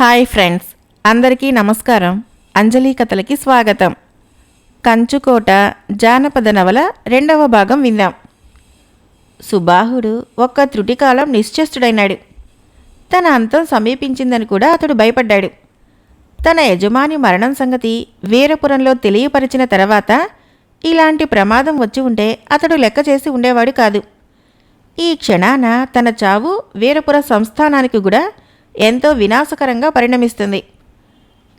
Hi friends అందరికీ నమస్కారం. అంజలి కథలకి స్వాగతం. కంచుకోట జానపద నవల రెండవ భాగం విందాం. సుబాహుడు ఒక్క త్రుటికాలం నిశ్చేష్టుడైనాడు. తన అంతం సమీపించిందని కూడా అతడు భయపడ్డాడు. తన యజమాని మరణం సంగతి వీరపురంలో తెలియపరిచిన తర్వాత ఇలాంటి ప్రమాదం వచ్చి ఉంటే అతడు లెక్క చేసి ఉండేవాడు కాదు. ఈ క్షణాన తన చావు వీరపుర సంస్థానానికి కూడా ఎంతో వినాశకరంగా పరిణమిస్తుంది.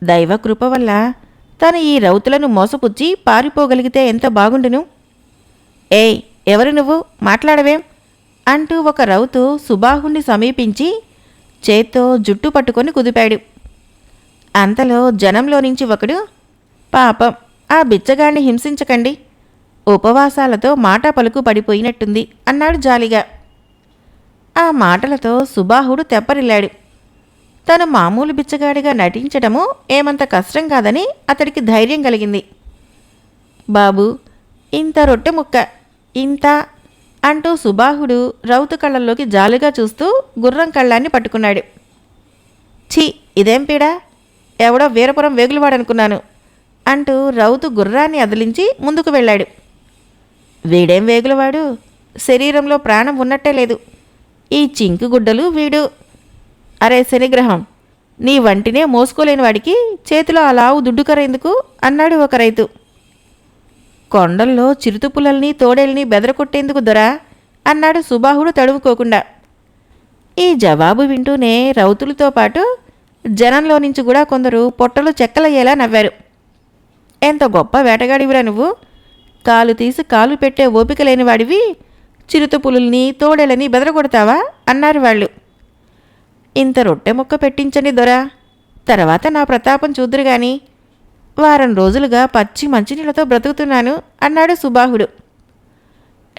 దైవకృప వల్ల తను ఈ రౌతులను మోసపుచ్చి పారిపోగలిగితే ఎంత బాగుండును? ఏయ్ ఎవరు నువ్వు? మాట్లాడవేం అంటూ ఒక రౌతు సుబాహుణ్ణి సమీపించి చేత్తో జుట్టు పట్టుకొని కుదిపాడు. అంతలో జనంలో నుంచి ఒకడు పాపం ఆ బిచ్చగాణ్ణి హింసించకండి. ఉపవాసాలతో మాట పలుకు పడిపోయినట్టుంది అన్నాడు జాలిగా. ఆ మాటలతో సుబాహుడు తెప్పరిల్లాడు. తను మామూలు బిచ్చగాడిగా నటించడము ఏమంత కష్టం కాదని అతడికి ధైర్యం కలిగింది. బాబు ఇంత రొట్టె ముక్క ఇంత అంటూ సుబాహుడు రౌతు కళ్ళల్లోకి జాలిగా చూస్తూ గుర్రం కళ్ళాన్ని పట్టుకున్నాడు. ఛీ ఇదేం పీడా? ఎవడో వీరపురం వేగులవాడనుకున్నాను అంటూ రౌతు గుర్రాన్ని అదిలించి ముందుకు వెళ్ళాడు. వీడేం వేగులవాడు? శరీరంలో ప్రాణం ఉన్నట్టే లేదు. ఈ చింకు గుడ్డలు వీడు అరే శనిగ్రహం నీ వంటినే మోసుకోలేని వాడికి చేతిలో అలావు దుడ్డుకరేందుకు అన్నాడు ఒక రైతు. కొండల్లో చిరుతుపులల్ని తోడేల్ని బెదరకొట్టేందుకు దొరా? అన్నాడు సుబాహుడు తడుముకోకుండా ఈ జవాబు వింటూనే రౌతులతో పాటు జనంలో నుంచి కూడా కొందరు పొట్టలు చెక్కలయ్యేలా నవ్వారు. ఎంత గొప్ప వేటగాడివిరా నువ్వు? కాలు తీసి కాలు పెట్టే ఓపిక లేనివాడివి. చిరుత పులుల్ని తోడేలని బెదరగొడతావా? అన్నారు వాళ్ళు. ఇంత రొట్టె ముక్క పెట్టించండి దొరా. తర్వాత నా ప్రతాపం చూద్దురు గాని. వారం రోజులుగా పచ్చి మంచినీళ్ళతో బ్రతుకుతున్నాను అన్నాడు సుబాహుడు.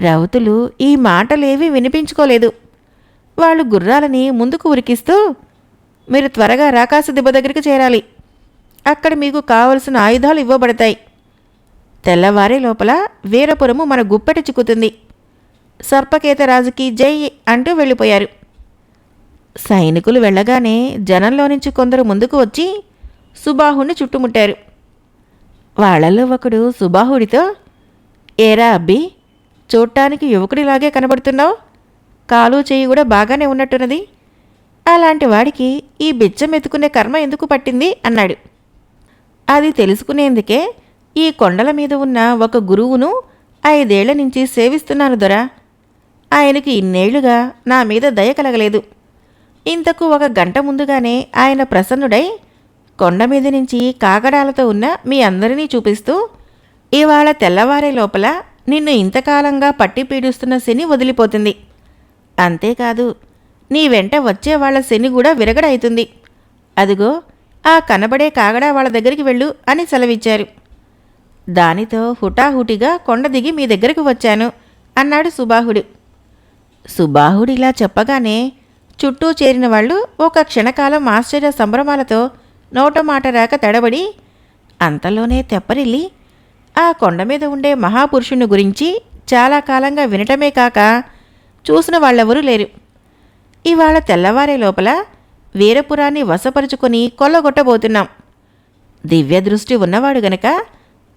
రౌతులు ఈ మాటలేవీ వినిపించుకోలేదు. వాళ్ళు గుర్రాలని ముందుకు ఉరికిస్తూ మీరు త్వరగా రాకాస దిబ్బ దగ్గరికి చేరాలి. అక్కడ మీకు కావలసిన ఆయుధాలు ఇవ్వబడతాయి. తెల్లవారే లోపల వీరపురము మన గుప్పెట చిక్కుతుంది. సర్పకేత రాజుకి జై అంటూ వెళ్ళిపోయారు. సైనికులు వెళ్ళగానే జనంలో నుంచి కొందరు ముందుకు వచ్చి సుబాహుణ్ణి చుట్టుముట్టారు. వాళ్ళల్లో ఒకడు సుబాహుడితో ఏరా అబ్బి చూడటానికి యువకుడిలాగే కనబడుతున్నావు. కాలు చేయి కూడా బాగానే ఉన్నట్టున్నది. అలాంటి వాడికి ఈ బిచ్చం ఎత్తుకునే కర్మ ఎందుకు పట్టింది? అన్నాడు. అది తెలుసుకునేందుకే ఈ కొండల మీద ఉన్న ఒక గురువును ఐదేళ్ళ నుంచి సేవిస్తున్నాను దొరా. ఆయనకి ఇన్నేళ్ళుగా నా మీద దయ కలగలేదు. ఇంతకు ఒక గంట ముందుగానే ఆయన ప్రసన్నుడై కొండ మీద నుంచి కాగడాలతో ఉన్న మీ అందరినీ చూపిస్తూ ఇవాళ తెల్లవారే లోపల నిన్ను ఇంతకాలంగా పట్టి పీడిస్తున్న శని వదిలిపోతుంది. అంతేకాదు నీ వెంట వచ్చే వాళ్ళ శని కూడా విరగడవుతుంది అదిగో ఆ కనబడే కాగడా వాళ్ళ దగ్గరికి వెళ్ళు అని సెలవిచ్చారు. దానితో హుటాహుటిగా కొండ దిగి మీ దగ్గరకు వచ్చాను అన్నాడు సుబాహుడు. సుబాహుడు ఇలా చెప్పగానే చుట్టూ చేరిన వాళ్ళు ఒక క్షణకాలం ఆశ్చర్య సంభ్రమాలతో నోట మాట రాక తడబడి అంతలోనే తెప్పరిల్లి ఆ కొండ మీద ఉండే మహాపురుషుని గురించి చాలా కాలంగా వినటమే కాక చూసిన వాళ్ళెవరూ లేరు. ఇవాళ తెల్లవారే లోపల వీరపురాన్ని వశపరుచుకొని కొల్లగొట్టబోతున్నాం. దివ్య దృష్టి ఉన్నవాడు గనక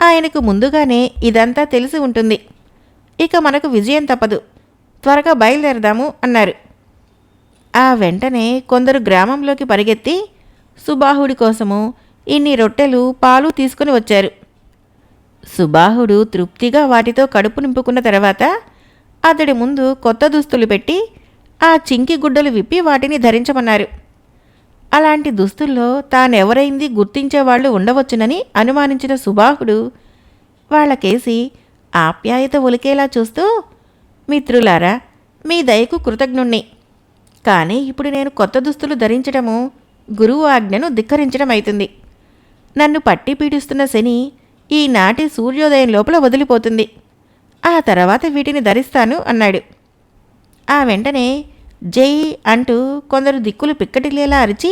ఆయనకు ముందుగానే ఇదంతా తెలిసి ఉంటుంది. ఇక మనకు విజయం తప్పదు. త్వరగా బయలుదేరదాము అన్నారు. ఆ వెంటనే కొందరు గ్రామంలోకి పరిగెత్తి సుబాహుడి కోసము ఇన్ని రొట్టెలు పాలు తీసుకుని వచ్చారు. సుబాహుడు తృప్తిగా వాటితో కడుపు నింపుకున్న తర్వాత అతడి ముందు కొత్త దుస్తులు పెట్టి ఆ చింకి గుడ్డలు విప్పి వాటిని ధరించమన్నారు. అలాంటి దుస్తుల్లో తానెవరైంది గుర్తించేవాళ్ళు ఉండవచ్చునని అనుమానించిన సుబాహుడు వాళ్ళకేసి ఆప్యాయత ఒలికేలా చూస్తూ మిత్రులారా మీ దయకు కృతజ్ఞుణ్ణి. కానీ ఇప్పుడు నేను కొత్త దుస్తులు ధరించడము గురువు ఆజ్ఞను ధిక్కరించడం అవుతుంది నన్ను పట్టి పీడిస్తున్న శని ఈనాటి సూర్యోదయం లోపల వదిలిపోతుంది. ఆ తర్వాత వీటిని ధరిస్తాను అన్నాడు. ఆ వెంటనే జై అంటూ కొందరు దిక్కులు పిక్కటిల్లేలా అరిచి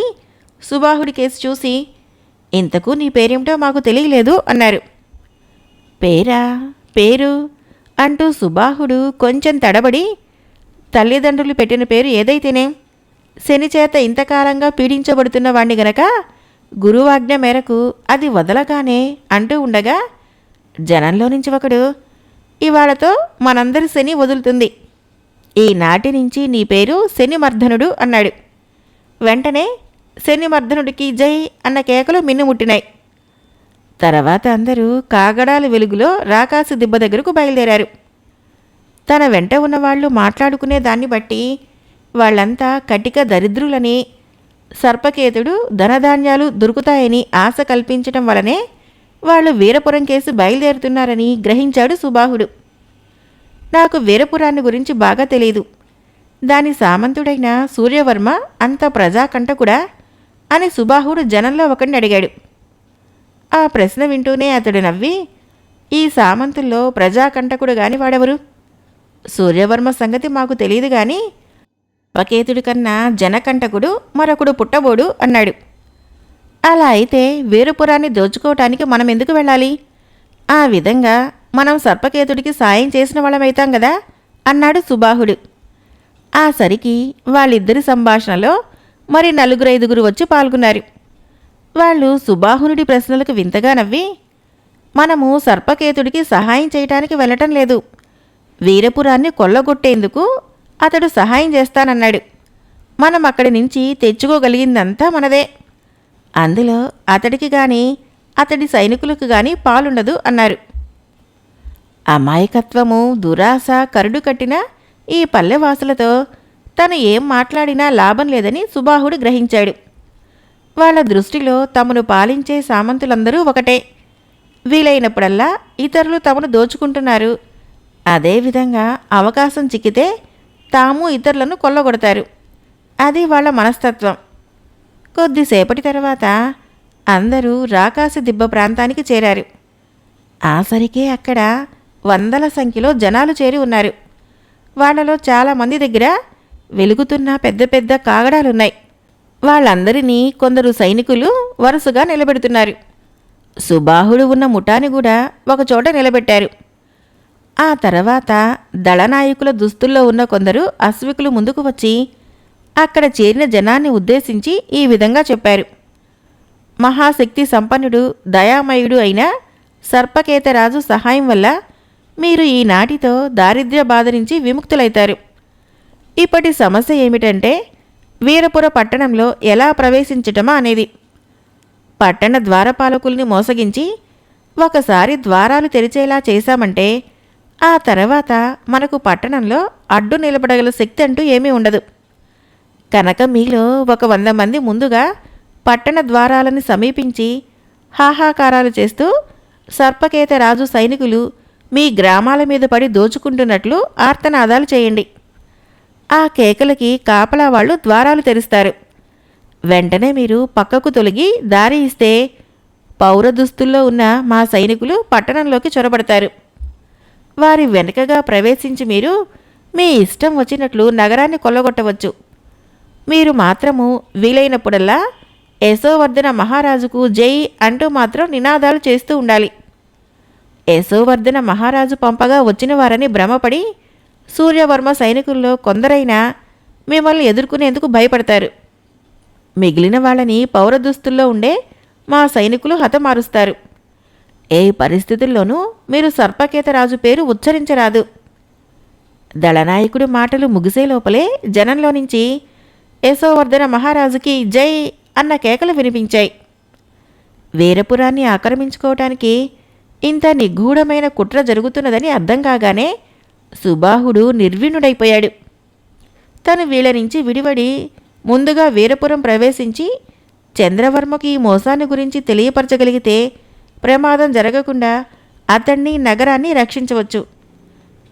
సుబాహుడి కేసు చూసి ఇంతకు నీ పేరేమిటో మాకు తెలియలేదు అన్నారు. పేరా? పేరు? అంటూ సుబాహుడు కొంచెం తడబడి తల్లిదండ్రులు పెట్టిన పేరు ఏదైతేనే? శని చేత ఇంతకాలంగా పీడించబడుతున్న వాణ్ణి గనక గురువాజ్ఞ మేరకు అది వదలగానే అంటూ ఉండగా జనంలో నుంచి ఒకడు ఇవాళతో మనందరి శని వదులుతుంది. ఈనాటి నుంచి నీ పేరు శనిమర్ధనుడు అన్నాడు. వెంటనే శనిమర్ధనుడికి జై అన్న కేకలు మిన్నుముట్టినాయి. తర్వాత అందరూ కాగడాల వెలుగులో రాకాసు దిబ్బ దగ్గరకు బయలుదేరారు. తన వెంట ఉన్నవాళ్ళు మాట్లాడుకునే దాన్ని బట్టి వాళ్ళంతా కటిక దరిద్రులని సర్పకేతుడు ధనధాన్యాలు దొరుకుతాయని ఆశ కల్పించటం వలనే వాళ్ళు వీరపురం కేసు బయలుదేరుతున్నారని గ్రహించాడు సుబాహుడు. నాకు వీరపురాన్ని గురించి బాగా తెలియదు దాని సామంతుడైన సూర్యవర్మ అంత ప్రజాకంటకుడా అని సుబాహుడు జనంలో ఒకడిని అడిగాడు. ఆ ప్రశ్న వింటూనే అతడు నవ్వి ఈ సామంతుల్లో ప్రజాకంటకుడు గాని వాడెవరు? సూర్యవర్మ సంగతి మాకు తెలియదు గాని పకేతుడి కన్నా జనకంటకుడు మరొకడు పుట్టబోడు అన్నాడు. అలా అయితే వీరపురాన్ని దోచుకోవటానికి మనం ఎందుకు వెళ్ళాలి? ఆ విధంగా మనం సర్పకేతుడికి సాయం చేసిన వాళ్ళమైతాం కదా అన్నాడు సుబాహుడు. ఆ సరికి వాళ్ళిద్దరి సంభాషణలో మరి నలుగురు ఐదుగురు వచ్చి పాల్గొన్నారు. వాళ్ళు సుబాహునుడి ప్రశ్నలకు వింతగా నవ్వి మనము సర్పకేతుడికి సహాయం చేయటానికి వెళ్ళటం లేదు. వీరపురాన్ని కొల్లగొట్టేందుకు అతడు సహాయం చేస్తానన్నాడు. మనం అక్కడి నుంచి తెచ్చుకోగలిగిందంతా మనదే. అందులో అతడికి గాని అతడి సైనికులకు గాని పాలుండదు అన్నారు. అమాయకత్వము దురాశ కరుడు కట్టిన ఈ పల్లెవాసులతో తను ఏం మాట్లాడినా లాభం లేదని సుబాహుడు గ్రహించాడు. వాళ్ళ దృష్టిలో తమను పాలించే సామంతులందరూ ఒకటే. వీలైనప్పుడల్లా ఇతరులు తమను దోచుకుంటున్నారు. అదేవిధంగా అవకాశం చిక్కితే తాము ఇతరులను కొల్లగొడతారు. అది వాళ్ళ మనస్తత్వం. కొద్దిసేపటి తర్వాత అందరూ రాకాసి దిబ్బ ప్రాంతానికి చేరారు. ఆసరికే అక్కడ వందల సంఖ్యలో జనాలు చేరి ఉన్నారు. వాళ్ళలో చాలామంది దగ్గర వెలుగుతున్న పెద్ద పెద్ద కాగడాలున్నాయి. వాళ్ళందరినీ కొందరు సైనికులు వరుసగా నిలబెడుతున్నారు. సుబాహుడు ఉన్న ముఠాని కూడా ఒకచోట నిలబెట్టారు. ఆ తర్వాత దళనాయకుల దుస్తుల్లో ఉన్న కొందరు అశ్వికులు ముందుకు వచ్చి అక్కడ చేరిన జనాన్ని ఉద్దేశించి ఈ విధంగా చెప్పారు. మహాశక్తి సంపన్నుడు దయామయుడు అయిన సర్పకేతరాజు సహాయం వల్ల మీరు ఈనాటితో దారిద్ర్య బాధ నుంచి విముక్తులైతారు. ఇప్పటి సమస్య ఏమిటంటే వీరపుర పట్టణంలో ఎలా ప్రవేశించటమా అనేది. పట్టణ ద్వారపాలకుల్ని మోసగించి ఒకసారి ద్వారాలు తెరిచేలా చేశామంటే ఆ తర్వాత మనకు పట్టణంలో అడ్డు నిలబడగల శక్తి అంటూ ఏమీ ఉండదు. కనుక మీలో ఒక వంద మంది ముందుగా పట్టణ ద్వారాలను సమీపించి హాహాకారాలు చేస్తూ సర్పకేత రాజు సైనికులు మీ గ్రామాల మీద పడి దోచుకుంటున్నట్లు ఆర్తనాదాలు చేయండి. ఆ కేకలకి కాపలా వాళ్ళు ద్వారాలు తెరుస్తారు. వెంటనే మీరు పక్కకు తొలగి దారి ఇస్తే పౌర దుస్తుల్లో ఉన్న మా సైనికులు పట్టణంలోకి చొరబడతారు. వారి వెనుకగా ప్రవేశించి మీరు మీ ఇష్టం వచ్చినట్లు నగరాన్ని కొల్లగొట్టవచ్చు. మీరు మాత్రము వీలైనప్పుడల్లా యశోవర్ధన మహారాజుకు జై అంటూ మాత్రం నినాదాలు చేస్తూ ఉండాలి. యశోవర్ధన మహారాజు పంపగా వచ్చిన వారని భ్రమపడి సూర్యవర్మ సైనికుల్లో కొందరైనా మిమ్మల్ని ఎదుర్కొనేందుకు భయపడతారు. మిగిలిన వాళ్ళని పౌర దుస్తుల్లో ఉండే మా సైనికులు హతమారుస్తారు. ఏ పరిస్థితుల్లోనూ మీరు సర్పకేతరాజు పేరు ఉచ్చరించరాదు. దళనాయకుడు మాటలు ముగిసే లోపలే జనంలో నుంచి యశోవర్ధన మహారాజుకి జై అన్న కేకలు వినిపించాయి. వీరపురాన్ని ఆక్రమించుకోవటానికి ఇంత నిగూఢమైన కుట్ర జరుగుతున్నదని అర్థం కాగానే సుబాహుడు నిర్వీణుడైపోయాడు. తను వీళ్ళ నుంచి విడివడి ముందుగా వీరపురం ప్రవేశించి చంద్రవర్మకి ఈ మోసాన్ని గురించి తెలియపరచగలిగితే ప్రమాదం జరగకుండా అతన్ని నగరాన్ని రక్షించవచ్చు.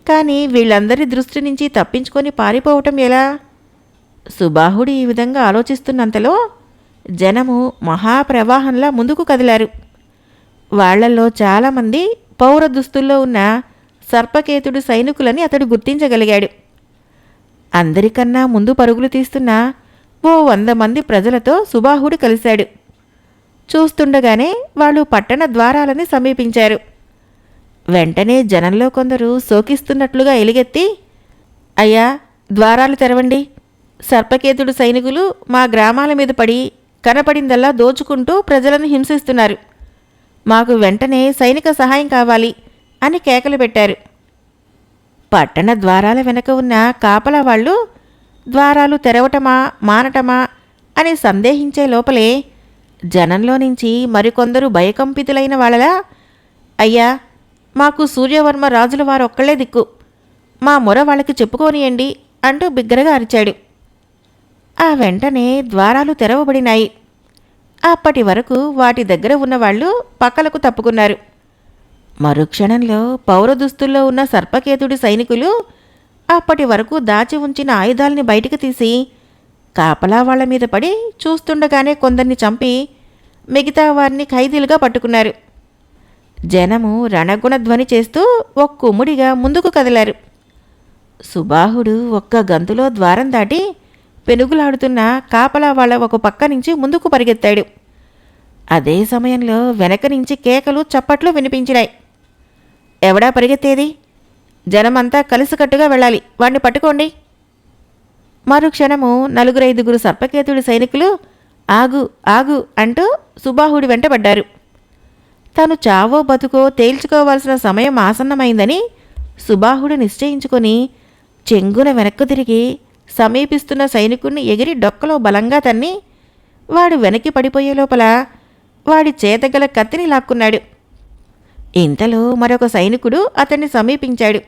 కానీ వీళ్ళందరి దృష్టి నుంచి తప్పించుకొని పారిపోవటం ఎలా? సుబాహుడు ఈ విధంగా ఆలోచిస్తున్నంతలో జనము మహాప్రవాహంలా ముందుకు కదిలారు. వాళ్ళలో చాలామంది పౌర దుస్తుల్లో ఉన్న సర్పకేతుడు సైనికులని అతడు గుర్తించగలిగాడు. అందరికన్నా ముందు పరుగులు తీస్తున్న ఓ వంద మంది ప్రజలతో సుబాహుడు కలిశాడు. చూస్తుండగానే వాళ్ళు పట్టణ ద్వారాలని సమీపించారు. వెంటనే జనంలో కొందరు శోకిస్తున్నట్లుగా ఎలుగెత్తి అయ్యా ద్వారాలు తెరవండి. సర్పకేతుడు సైనికులు మా గ్రామాల మీద పడి కనపడిందల్లా దోచుకుంటూ ప్రజలను హింసిస్తున్నారు. మాకు వెంటనే సైనిక సహాయం కావాలి అని కేకలు పెట్టారు. పట్టణ ద్వారాల వెనక ఉన్న కాపలా వాళ్ళు ద్వారాలు తెరవటమా మానటమా అని సందేహించే లోపలే జనంలో నుంచి మరికొందరు భయకంపితులైన వాళ్ళలా? అయ్యా మాకు సూర్యవర్మ రాజుల వారు ఒక్కళ్ళే దిక్కు. మా మొర వాళ్ళకి చెప్పుకోనియండి అంటూ బిగ్గరగా అరిచాడు. ఆ వెంటనే ద్వారాలు తెరవబడినాయి. అప్పటి వరకు వాటి దగ్గర ఉన్నవాళ్ళు పక్కలకు తప్పుకున్నారు. మరుక్షణంలో పౌర దుస్తుల్లో ఉన్న సర్పకేతుడి సైనికులు అప్పటి వరకు దాచి ఉంచిన ఆయుధాల్ని బయటికి తీసి కాపలా వాళ్ళ మీద పడి చూస్తుండగానే కొందరిని చంపి మిగతా వారిని ఖైదీలుగా పట్టుకున్నారు. జనము రణగుణ ధ్వని చేస్తూ ఒక్కుముడిగా ముందుకు కదిలారు. సుబాహుడు ఒక్క గంతులో ద్వారం దాటి పెనుగులాడుతున్న కాపలా వాళ్ళ ఒక పక్క నుంచి ముందుకు పరిగెత్తాడు. అదే సమయంలో వెనక నుంచి కేకలు చప్పట్లు వినిపించినాయి. ఎవడా పరిగెత్తేది? జనమంతా కలిసికట్టుగా వెళ్ళాలి. వాణ్ణి పట్టుకోండి. మరుక్షణము నలుగురైదుగురు సర్పకేతుడి సైనికులు ఆగు ఆగు అంటూ సుబాహుడి వెంటబడ్డారు తను చావో బతుకో తేల్చుకోవాల్సిన సమయం ఆసన్నమైందని సుబాహుడు నిశ్చయించుకొని చెంగున వెనక్కు తిరిగి సమీపిస్తున్న సైనికుణ్ణి ఎగిరి డొక్కలో బలంగా తన్ని వాడు వెనక్కి పడిపోయే లోపల వాడి చేతగల కత్తిని లాక్కున్నాడు. ఇంతలో మరొక సైనికుడు అతన్ని సమీపించాడు.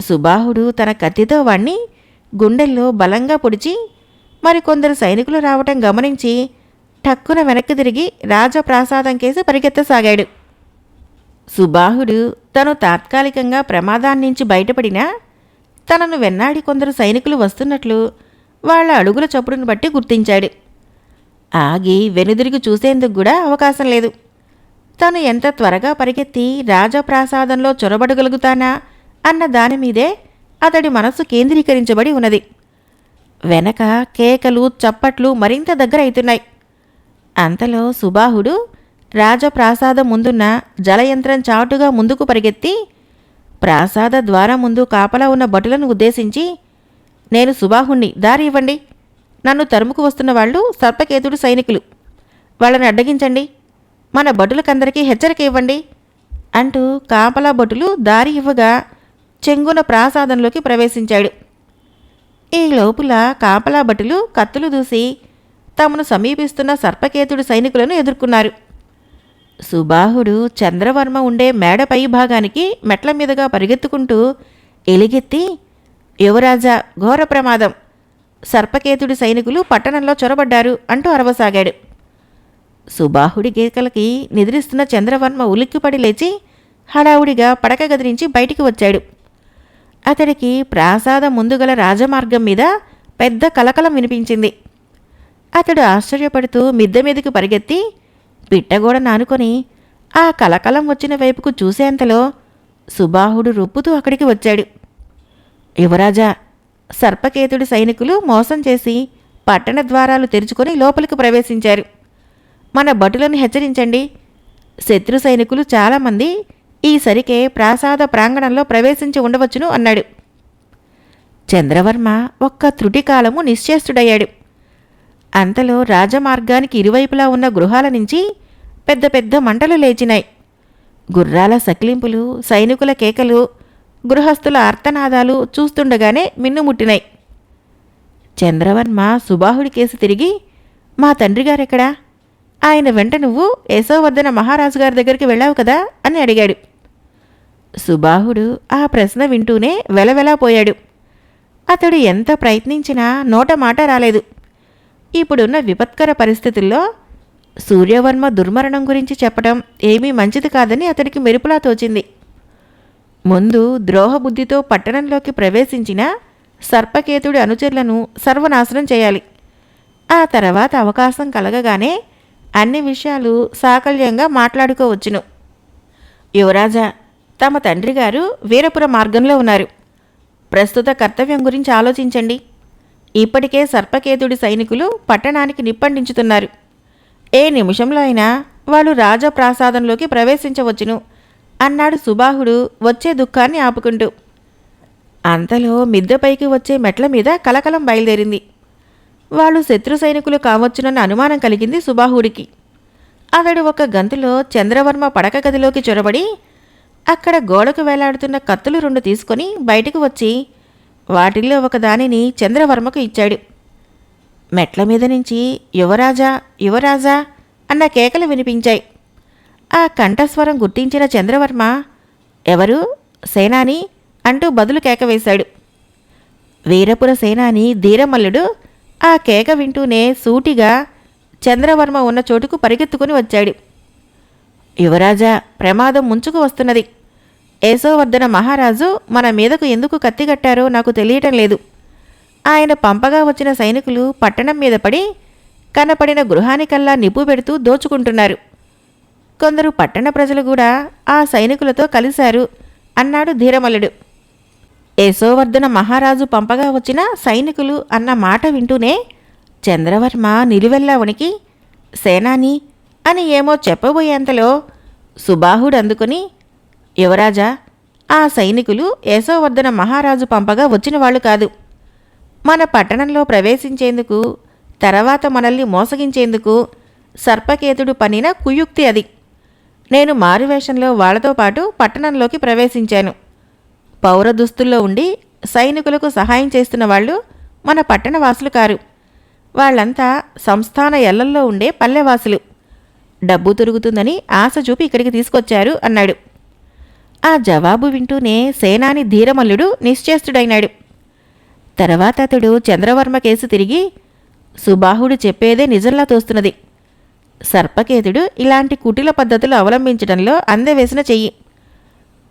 సుబాహుడు తన కత్తితో వాణ్ణి గుండెల్లో బలంగా పొడిచి మరికొందరు సైనికులు రావటం గమనించి టక్కున వెనక్కి తిరిగి రాజప్రాసాదం కేసి పరిగెత్తసాగాడు. సుబాహుడు తను తాత్కాలికంగా ప్రమాదాన్నించి బయటపడినా తనను వెన్నాడి కొందరు సైనికులు వస్తున్నట్లు వాళ్ళ అడుగుల చప్పుడును బట్టి గుర్తించాడు. ఆగి వెనుదిరిగి చూసేందుకు కూడా అవకాశం లేదు. తను ఎంత త్వరగా పరిగెత్తి రాజప్రాసాదంలో చొరబడగలుగుతానా అన్న దాని మీదే అతడి మనస్సు కేంద్రీకరించబడి ఉన్నది. వెనక కేకలు చప్పట్లు మరింత దగ్గర అవుతున్నాయి అంతలో సుబాహుడు రాజప్రాసాదం ముందున్న జలయంత్రం చాటుగా ముందుకు పరిగెత్తి ప్రాసాద ద్వారం ముందు కాపలా ఉన్న భటులను ఉద్దేశించి నేను సుబాహుణ్ణి దారి ఇవ్వండి. నన్ను తరుముకు వస్తున్న వాళ్ళు సర్పకేతుడు సైనికులు. వాళ్ళని అడ్డగించండి. మన భటులకందరికీ హెచ్చరిక ఇవ్వండి అంటూ కాపలా భటులు దారి ఇవ్వగా చెంగున ప్రాసాదంలోకి ప్రవేశించాడు. ఈ లోపల కాపలా భటులు కత్తులు దూసి తమను సమీపిస్తున్న సర్పకేతుడు సైనికులను ఎదుర్కొన్నారు. సుబాహుడు చంద్రవర్మ ఉండే మేడ పై భాగానికి మెట్ల మీదుగా పరిగెత్తుకుంటూ ఎలిగెత్తి యువరాజా ఘోర ప్రమాదం. సర్పకేతుడి సైనికులు పట్టణంలో చొరబడ్డారు అంటూ అరవసాగాడు. సుబాహుడి గీకలకి నిద్రిస్తున్న చంద్రవర్మ ఉలిక్కిపడి లేచి హడావుడిగా పడక గదిరించి బయటికి వచ్చాడు. అతడికి ప్రాసాదం ముందుగల రాజమార్గం మీద పెద్ద కలకలం వినిపించింది. అతడు ఆశ్చర్యపడుతూ మిద్దె మీదకి పరిగెత్తి పిట్టగోడ నానుకొని ఆ కలకలం వచ్చిన వైపుకు చూసేంతలో సుబాహుడు రొప్పుతూ అక్కడికి వచ్చాడు. యువరాజా సర్పకేతుడి సైనికులు మోసం చేసి పట్టణ ద్వారాలు తెరుచుకొని లోపలికి ప్రవేశించారు. మన భటులను హెచ్చరించండి. శత్రు సైనికులు చాలామంది ఈసరికే ప్రాసాద ప్రాంగణంలో ప్రవేశించి ఉండవచ్చును అన్నాడు. చంద్రవర్మ ఒక్క త్రుటికాలము నిశ్చేష్టుడయ్యాడు. అంతలో రాజమార్గానికి ఇరువైపులా ఉన్న గృహాల నుంచి పెద్ద పెద్ద మంటలు లేచినాయి. గుర్రాల సకిలింపులు సైనికుల కేకలు గృహస్థుల అర్తనాదాలు చూస్తుండగానే మిన్నుముట్టినాయి చంద్రవర్మ సుబాహుడి కేసు తిరిగి మా తండ్రి గారెక్కడా? ఆయన వెంట నువ్వు యశోవర్ధన మహారాజు గారి దగ్గరికి వెళ్ళావు కదా? అని అడిగాడు. సుబాహుడు ఆ ప్రశ్న వింటూనే వెలవెలాపోయాడు అతడు ఎంత ప్రయత్నించినా నోట మాట రాలేదు. ఇప్పుడున్న విపత్కర పరిస్థితుల్లో సూర్యవర్మ దుర్మరణం గురించి చెప్పడం ఏమీ మంచిది కాదని అతడికి మెరుపులా తోచింది. ముందు ద్రోహబుద్ధితో పట్టణంలోకి ప్రవేశించిన సర్పకేతుడి అనుచరులను సర్వనాశనం చేయాలి. ఆ తర్వాత అవకాశం కలగగానే అన్ని విషయాలు సాకల్యంగా మాట్లాడుకోవచ్చును. యువరాజా తమ తండ్రి గారు వీరపుర మార్గంలో ఉన్నారు. ప్రస్తుత కర్తవ్యం గురించి ఆలోచించండి. ఇప్పటికే సర్పకేతుడి సైనికులు పట్టణానికి నిప్పండించుతున్నారు. ఏ నిమిషంలో అయినా వాళ్ళు రాజప్రాసాదంలోకి ప్రవేశించవచ్చును అన్నాడు సుబాహుడు వచ్చే దుఃఖాన్ని ఆపుకుంటూ. అంతలో మిద్దెపైకి వచ్చే మెట్ల మీద కలకలం బయలుదేరింది. వాళ్ళు శత్రు సైనికులు కావచ్చునన్న అనుమానం కలిగింది సుబాహుడికి. అతడు ఒక గంతులో చంద్రవర్మ పడక గదిలోకి చొరబడి అక్కడ గోడకు వేలాడుతున్న కత్తులు రెండు తీసుకొని బయటకు వచ్చి వాటిల్లో ఒక దానిని చంద్రవర్మకు ఇచ్చాడు. మెట్ల మీద నుంచి యువరాజా యువరాజా అన్న కేకలు వినిపించాయి. ఆ కంఠస్వరం గుర్తించిన చంద్రవర్మ ఎవరు? సేనాని? అంటూ బదులు కేక వేశాడు. వీరపుర సేనాని ధీరమల్లుడు ఆ కేక వింటూనే సూటిగా చంద్రవర్మ ఉన్న చోటుకు పరిగెత్తుకుని వచ్చాడు. యువరాజా ప్రమాదం ముంచుకు వస్తున్నది. యశోవర్ధన మహారాజు మన మీదకు ఎందుకు కత్తిగట్టారో నాకు తెలియటం లేదు. ఆయన పంపగా వచ్చిన సైనికులు పట్టణం మీద పడి కనపడిన గృహానికల్లా నిప్పు పెడుతూ దోచుకుంటున్నారు. కొందరు పట్టణ ప్రజలు కూడా ఆ సైనికులతో కలిశారు అన్నాడు ధీరమల్లుడు. యశోవర్ధన మహారాజు పంపగా వచ్చిన సైనికులు అన్న మాట వింటూనే చంద్రవర్మ నిలువెల్లా వణికి సేనాని అని ఏమో చెప్పబోయేంతలో సుబాహుడు అందుకుని యువరాజా ఆ సైనికులు యశోవర్ధన మహారాజు పంపగా వచ్చిన వాళ్ళు కాదు. మన పట్టణంలో ప్రవేశించేందుకు తర్వాత మనల్ని మోసగించేందుకు సర్పకేతుడు పనిన కుయుక్తి అది. నేను మారువేషంలో వాళ్ళతో పాటు పట్టణంలోకి ప్రవేశించాను. పౌర దుస్తుల్లో ఉండి సైనికులకు సహాయం చేస్తున్న వాళ్ళు మన పట్టణవాసులు కారు. వాళ్ళంతా సంస్థాన ఎల్లల్లో ఉండే పల్లెవాసులు. డబ్బు తిరుగుతుందని ఆశ చూపి ఇక్కడికి తీసుకొచ్చారు అన్నాడు. ఆ జవాబు వింటూనే సేనాని ధీరమల్లుడు నిశ్చేష్టుడైనాడు. తర్వాత అతడు చంద్రవర్మ కేసు తిరిగి సుబాహుడు చెప్పేదే నిజంలా తోస్తున్నది. సర్పకేతుడు ఇలాంటి కుటిల పద్ధతులు అవలంబించడంలో అందవేసిన చెయ్యి.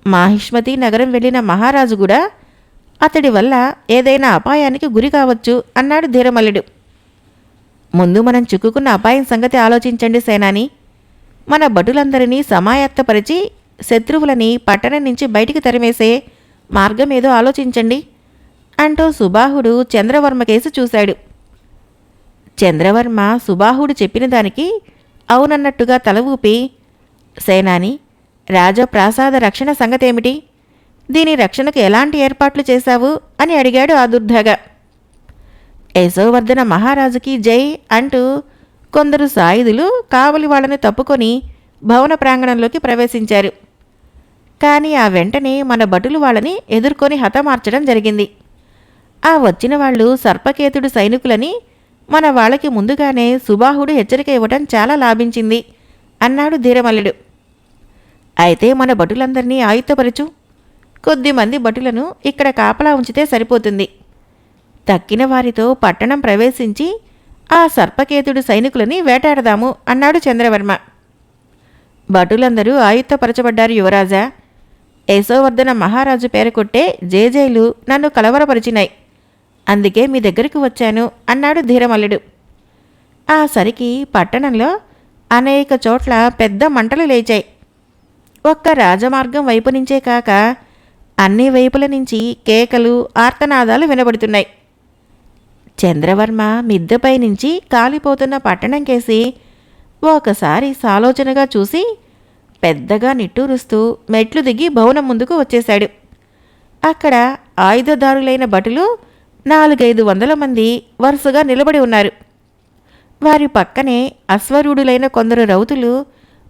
మాహిష్మతి నగరం వెళ్ళిన మహారాజు కూడా అతడి వల్ల ఏదైనా అపాయానికి గురి కావచ్చు అన్నాడు ధీరమల్లుడు. ముందు మనం చిక్కుకున్న అపాయం సంగతి ఆలోచించండి సేనాని. మన భటులందరినీ సమాయత్తపరిచి శత్రువులని పట్టణం నుంచి బయటికి తరిమేసే మార్గం ఏదో ఆలోచించండి అంటూ సుబాహుడు చంద్రవర్మ కేసు చూశాడు. చంద్రవర్మ సుబాహుడు చెప్పిన దానికి అవునన్నట్టుగా తల ఊపి సేనాని రాజప్రాసాద రక్షణ సంగతేమిటి? దీని రక్షణకు ఎలాంటి ఏర్పాట్లు చేశావు? అని అడిగాడు ఆ యశోవర్ధన మహారాజుకి జై అంటూ కొందరు సాయుధులు కావలి వాళ్ళని తప్పుకొని భవన ప్రాంగణంలోకి ప్రవేశించారు. కానీ ఆ వెంటనే మన భటులు వాళ్ళని ఎదుర్కొని హతమార్చడం జరిగింది. ఆ వచ్చిన వాళ్ళు సర్పకేతుడు సైనికులని మన వాళ్ళకి ముందుగానే సుబాహుడు హెచ్చరిక ఇవ్వటం చాలా లాభించింది అన్నాడు ధీరమల్లుడు. అయితే మన భటులందరినీ ఆయుత్తపరచు. కొద్దిమంది భటులను ఇక్కడ కాపలా ఉంచితే సరిపోతుంది. తక్కిన వారితో పట్టణం ప్రవేశించి ఆ సర్పకేతుడు సైనికులని వేటాడదాము అన్నాడు చంద్రవర్మ. భటులందరూ ఆయుత్తపరచబడ్డారు యువరాజా. యశోవర్ధన మహారాజు పేరు కొట్టే జేజేలు నన్ను కలవరపరిచినాయి అందుకే మీ దగ్గరికి వచ్చాను అన్నాడు ధీరమల్లుడు. ఆ సరికి పట్టణంలో అనేక చోట్ల పెద్ద మంటలు లేచాయి. ఒక్క రాజమార్గం వైపు నుంచే కాక అన్ని వైపుల నుంచి కేకలు ఆర్తనాదాలు వినబడుతున్నాయి. చంద్రవర్మ మిద్దెపై నుంచి కాలిపోతున్న పట్టణం కేసి ఒకసారి సాలోచనగా చూసి పెద్దగా నిట్టూరుస్తూ మెట్లు దిగి భవనం ముందుకు వచ్చేశాడు. అక్కడ ఆయుధదారులైన భటులు నాలుగైదు వందల మంది వరుసగా నిలబడి ఉన్నారు. వారి పక్కనే అశ్వరుడులైన కొందరు రౌతులు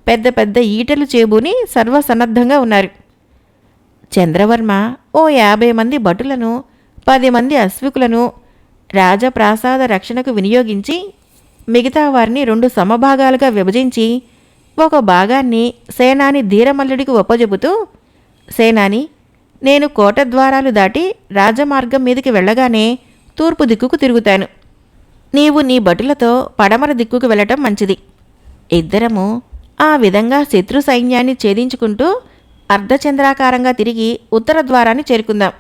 పెద్ద పెద్ద ఈటలు చేబూని సర్వసన్నద్ధంగా ఉన్నారు. చంద్రవర్మ ఓ యాభై మంది భటులను పది మంది అశ్వికులను రాజప్రాసాద రక్షణకు వినియోగించి మిగతా వారిని రెండు సమభాగాలుగా విభజించి ఒక భాగాన్ని సేనాని ధీరమల్లుడికి ఒప్పజెబుతూ సేనాని నేను కోట ద్వారాలు దాటి రాజమార్గం మీదకి వెళ్ళగానే తూర్పు దిక్కుకు తిరుగుతాను. నీవు నీ భటులతో పడమర దిక్కుకు వెళ్ళటం మంచిది. ఇద్దరము ఆ విధంగా శత్రు సైన్యాన్ని ఛేదించుకుంటూ అర్ధచంద్రాకారంగా తిరిగి ఉత్తర ద్వారాన్ని చేరుకుందాం.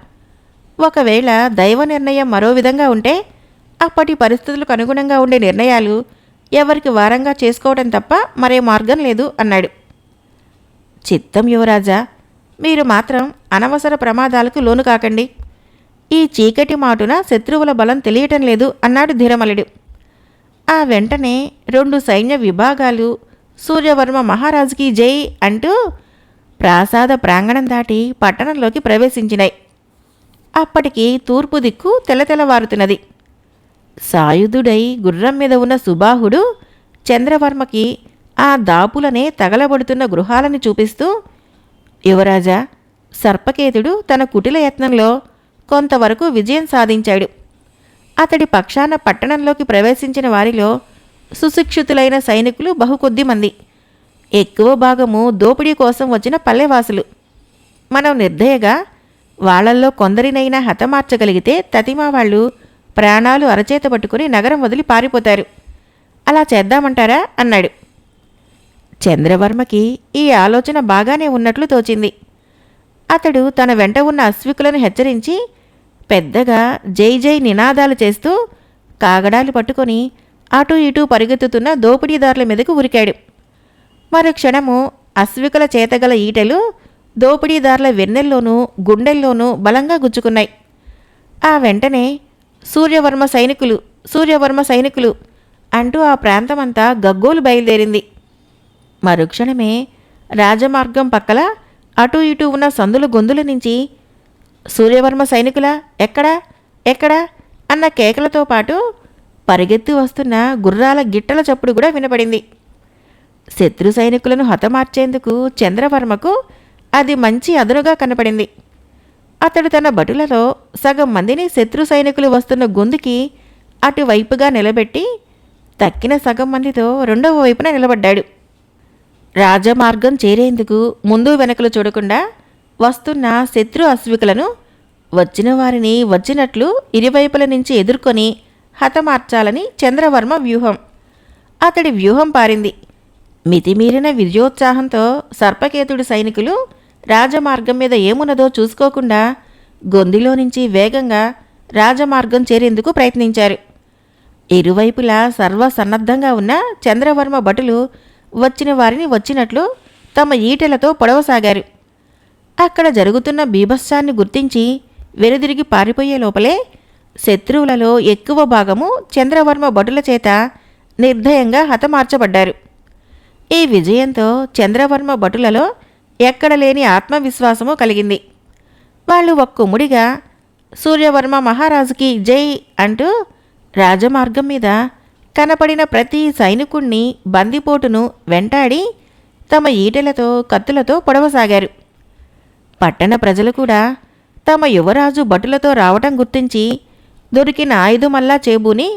ఒకవేళ దైవ నిర్ణయం మరో విధంగా ఉంటే అప్పటి పరిస్థితులకు అనుగుణంగా ఉండే నిర్ణయాలు ఎవరికి వారంగా చేసుకోవడం తప్ప మరే మార్గం లేదు అన్నాడు. చిత్తం యువరాజా మీరు మాత్రం అనవసర ప్రమాదాలకు లోను కాకండి. ఈ చీకటి మాటున శత్రువుల బలం తెలియటం లేదు అన్నాడు ధీరమలుడు ఆ వెంటనే రెండు సైన్య విభాగాలు సూర్యవర్మ మహారాజుకి జై అంటూ ప్రాసాద ప్రాంగణం దాటి పట్టణంలోకి ప్రవేశించినాయి. అప్పటికి తూర్పు దిక్కు తెలతెలవారుతున్నది సాయుధుడై గుర్రం మీద ఉన్న సుబాహుడు చంద్రవర్మకి ఆ దాపులనే తగలబడుతున్న గృహాలను చూపిస్తూ యువరాజా సర్పకేతుడు తన కుటిల యత్నంలో కొంతవరకు విజయం సాధించాడు. అతడి పక్షాన పట్టణంలోకి ప్రవేశించిన వారిలో సుశిక్షితులైన సైనికులు బహుకొద్ది మంది. ఎక్కువ భాగము దోపిడీ కోసం వచ్చిన పల్లెవాసులు. మనం నిర్దయగా వాళ్ళల్లో కొందరినైనా హతమార్చగలిగితే తతిమా వాళ్ళు ప్రాణాలు అరచేత పట్టుకుని నగరం వదిలి పారిపోతారు. అలా చేద్దామంటారా? అన్నాడు. చంద్రవర్మకి ఈ ఆలోచన బాగానే ఉన్నట్లు తోచింది. అతడు తన వెంట ఉన్న అశ్వికులను హెచ్చరించి పెద్దగా జై జై నినాదాలు చేస్తూ కాగడాలు పట్టుకొని అటూ ఇటూ పరిగెత్తుతున్న దోపిడీదారుల మీదకు ఉరికాడు. మరు క్షణము అశ్వికుల చేతగల ఈటలు దోపిడీదారుల వెన్నెల్లోనూ గుండెల్లోనూ బలంగా గుచ్చుకున్నాయి. ఆ వెంటనే సూర్యవర్మ సైనికులు సూర్యవర్మ సైనికులు అంటూ ఆ ప్రాంతమంతా గగ్గోలు బయలుదేరింది. మరుక్షణమే రాజమార్గం పక్కల అటూ ఇటూ ఉన్న సందుల గొంతుల నుంచి సూర్యవర్మ సైనికులా ఎక్కడా ఎక్కడా అన్న కేకలతో పాటు పరిగెత్తి వస్తున్న గుర్రాల గిట్టల చప్పుడు కూడా వినపడింది. శత్రు సైనికులను హతమార్చేందుకు చంద్రవర్మకు అది మంచి అదునుగా కనపడింది. అతడు తన భటులలో సగం మందిని శత్రు సైనికులు వస్తున్న గొంతుకి అటువైపుగా నిలబెట్టి తక్కిన సగం మందితో రెండవ వైపున నిలబడ్డాడు. రాజమార్గం చేరేందుకు ముందు వెనకలు చూడకుండా వస్తున్న శత్రు అశ్వికులను వచ్చిన వారిని వచ్చినట్లు ఇరువైపుల నుంచి ఎదుర్కొని హతమార్చాలని చంద్రవర్మ వ్యూహం. అతడి వ్యూహం పారింది. మితిమీరిన విజయోత్సాహంతో సర్పకేతుడి సైనికులు రాజమార్గం మీద ఏమున్నదో చూసుకోకుండా గొందిలో నుంచి వేగంగా రాజమార్గం చేరేందుకు ప్రయత్నించారు. ఇరువైపులా సర్వసన్నద్ధంగా ఉన్న చంద్రవర్మ భటులు వచ్చిన వారిని వచ్చినట్లు తమ ఈటెలతో పొడవసాగారు అక్కడ జరుగుతున్న బీభత్సాన్ని గుర్తించి వెనుదిరిగి పారిపోయే లోపలే శత్రువులలో ఎక్కువ భాగము చంద్రవర్మ భటుల చేత నిర్దయంగా హతమార్చబడ్డారు. ఈ విజయంతో చంద్రవర్మ భటులలో ఎక్కడ లేని ఆత్మవిశ్వాసము కలిగింది. వాళ్ళు ఒక్కుముడిగా సూర్యవర్మ మహారాజుకి జై అంటూ రాజమార్గం మీద కనపడిన ప్రతి సైనికుణ్ణి బందిపోటును వెంటాడి తమ ఈటెలతో కత్తులతో పొడవసాగారు. పట్టణ ప్రజలు కూడా తమ యువరాజు భటులతో రావటం గుర్తించి దొరికిన ఆయుధమల్లా చేబూని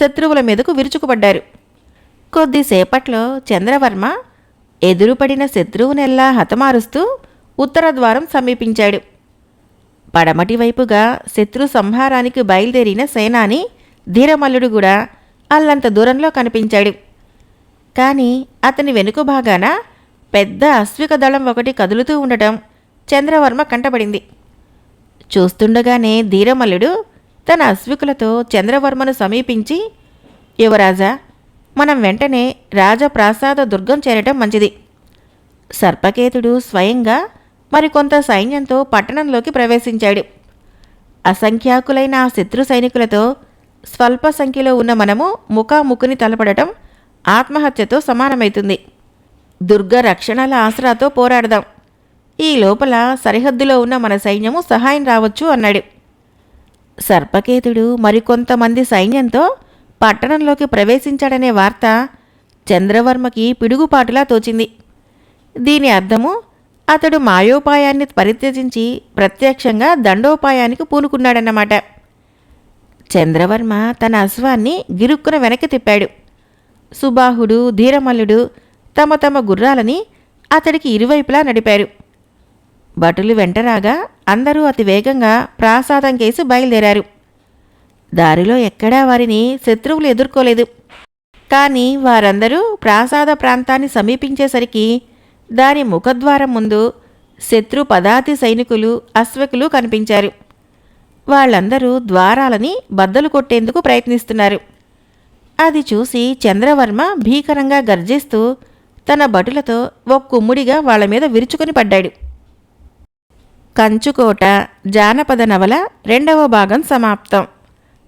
శత్రువుల మీదకు విరుచుకుపడ్డారు. కొద్దిసేపట్లో చంద్రవర్మ ఎదురుపడిన శత్రువునెల్లా హతమారుస్తూ ఉత్తర ద్వారం సమీపించాడు. పడమటి వైపుగా శత్రు సంహారానికి బయలుదేరిన సేనాని ధీరమల్లుడు కూడా అల్లంత దూరంలో కనిపించాడు. కానీ అతని వెనుక భాగాన పెద్ద అశ్విక దళం ఒకటి కదులుతూ ఉండటం చంద్రవర్మ కంటపడింది. చూస్తుండగానే ధీరమల్లుడు తన అశ్వికులతో చంద్రవర్మను సమీపించి యువరాజా మనం వెంటనే రాజప్రాసాద దుర్గం చేరటం మంచిది. సర్పకేతుడు స్వయంగా మరికొంత సైన్యంతో పట్టణంలోకి ప్రవేశించాడు. అసంఖ్యాకులైన ఆ శత్రు సైనికులతో స్వల్ప సంఖ్యలో ఉన్న మనము ముఖాముఖుని తలపడటం ఆత్మహత్యతో సమానమవుతుంది దుర్గ రక్షణల ఆసరాతో పోరాడదాం. ఈ లోపల సరిహద్దులో ఉన్న మన సైన్యము సహాయం రావచ్చు అన్నాడు. సర్పకేతుడు మరికొంతమంది సైన్యంతో పట్టణంలోకి ప్రవేశించాడనే వార్త చంద్రవర్మకి పిడుగుపాటులా తోచింది. దీని అర్థము అతడు మాయోపాయాన్ని పరిత్యజించి ప్రత్యక్షంగా దండోపాయానికి పూనుకున్నాడన్నమాట. చంద్రవర్మ తన అశ్వాన్ని గిరుక్కున వెనక్కి తిప్పాడు. సుబాహుడు ధీరమల్లుడు తమ తమ గుర్రాలని అతడికి ఇరువైపులా నడిపారు. భటులు వెంటరాగా అందరూ అతి వేగంగా ప్రాసాదం కేసి బయలుదేరారు. దారిలో ఎక్కడా వారిని శత్రువులు ఎదుర్కోలేదు. కానీ వారందరూ ప్రాసాద ప్రాంతాన్ని సమీపించేసరికి దాని ముఖద్వారం ముందు శత్రు పదాతి సైనికులు అశ్వకులు కనిపించారు. వాళ్ళందరూ ద్వారాలని బద్దలు కొట్టేందుకు ప్రయత్నిస్తున్నారు. అది చూసి చంద్రవర్మ భీకరంగా గర్జిస్తూ తన భటులతో ఒక్కుమ్ముడిగా వాళ్ళ మీద విరుచుకొని పడ్డాడు. కంచుకోట జానపద నవల రెండవ భాగం సమాప్తం.